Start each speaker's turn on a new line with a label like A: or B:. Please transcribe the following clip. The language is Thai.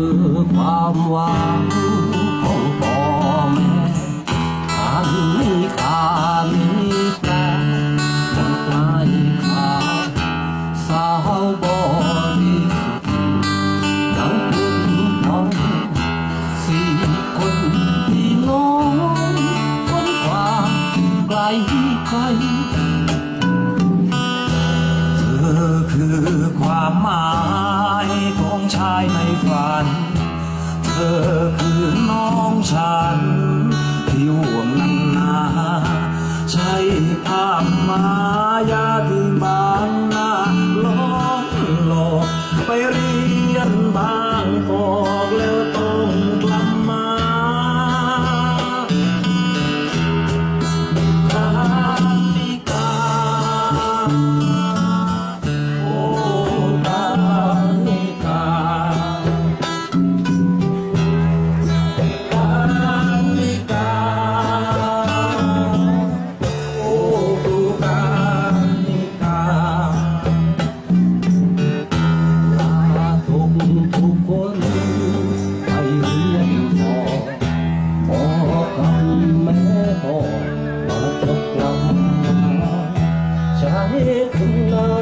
A: คือความหวังของพ่อแม่ทางมีค่ามีปลายังไกลข่าสาวบริสุทธิ์ยังพุ่งพองสี่คนพี่น้องคนความไกลไกลเธอคือความหมาย ชายในฝัน เธอคือน้องฉันที่ห่วงนันนาใช่ภาพมายาที่บางหน้าล้อมหลอกไปเรียนบางกอกแล้วต้องกลับมาราติกา Allah.